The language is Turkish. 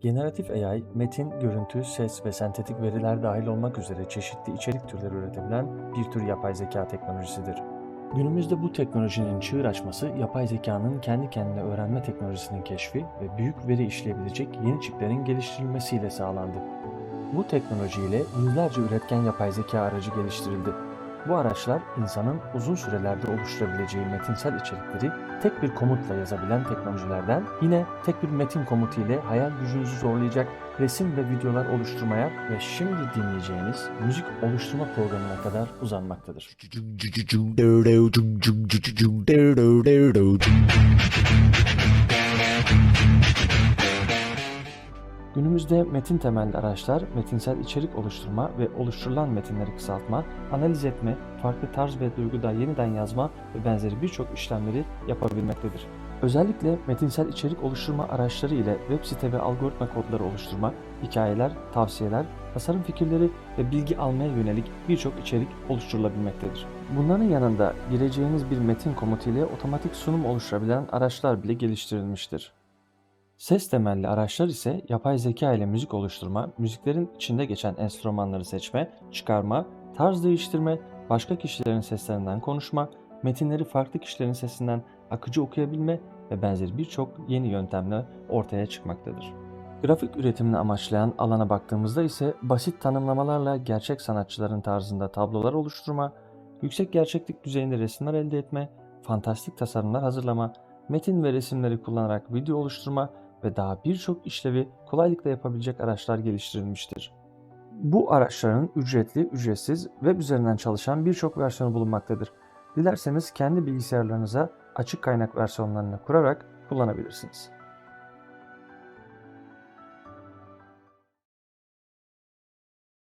Generatif AI, metin, görüntü, ses ve sentetik veriler dahil olmak üzere çeşitli içerik türleri üretebilen bir tür yapay zeka teknolojisidir. Günümüzde bu teknolojinin çığır açması, yapay zekanın kendi kendine öğrenme teknolojisinin keşfi ve büyük veri işleyebilecek yeni çiplerin geliştirilmesiyle sağlandı. Bu teknolojiyle yüzlerce üretken yapay zeka aracı geliştirildi. Bu araçlar insanın uzun sürelerde oluşturabileceği metinsel içerikleri tek bir komutla yazabilen teknolojilerden yine tek bir metin komutu ile hayal gücünüzü zorlayacak resim ve videolar oluşturmaya ve şimdi dinleyeceğiniz müzik oluşturma programına kadar uzanmaktadır. Günümüzde metin temelli araçlar metinsel içerik oluşturma ve oluşturulan metinleri kısaltma, analiz etme, farklı tarz ve duyguda yeniden yazma ve benzeri birçok işlemleri yapabilmektedir. Özellikle metinsel içerik oluşturma araçları ile web site ve algoritma kodları oluşturma, hikayeler, tavsiyeler, tasarım fikirleri ve bilgi almaya yönelik birçok içerik oluşturulabilmektedir. Bunların yanında gireceğiniz bir metin komutu ile otomatik sunum oluşturabilen araçlar bile geliştirilmiştir. Ses temelli araçlar ise yapay zeka ile müzik oluşturma, müziklerin içinde geçen enstrümanları seçme, çıkarma, tarz değiştirme, başka kişilerin seslerinden konuşma, metinleri farklı kişilerin sesinden akıcı okuyabilme ve benzeri birçok yeni yöntemle ortaya çıkmaktadır. Grafik üretimini amaçlayan alana baktığımızda ise basit tanımlamalarla gerçek sanatçıların tarzında tablolar oluşturma, yüksek gerçeklik düzeyinde resimler elde etme, fantastik tasarımlar hazırlama, metin ve resimleri kullanarak video oluşturma ve daha birçok işlevi kolaylıkla yapabilecek araçlar geliştirilmiştir. Bu araçların ücretli, ücretsiz, web üzerinden çalışan birçok versiyonu bulunmaktadır. Dilerseniz kendi bilgisayarlarınıza açık kaynak versiyonlarını kurarak kullanabilirsiniz.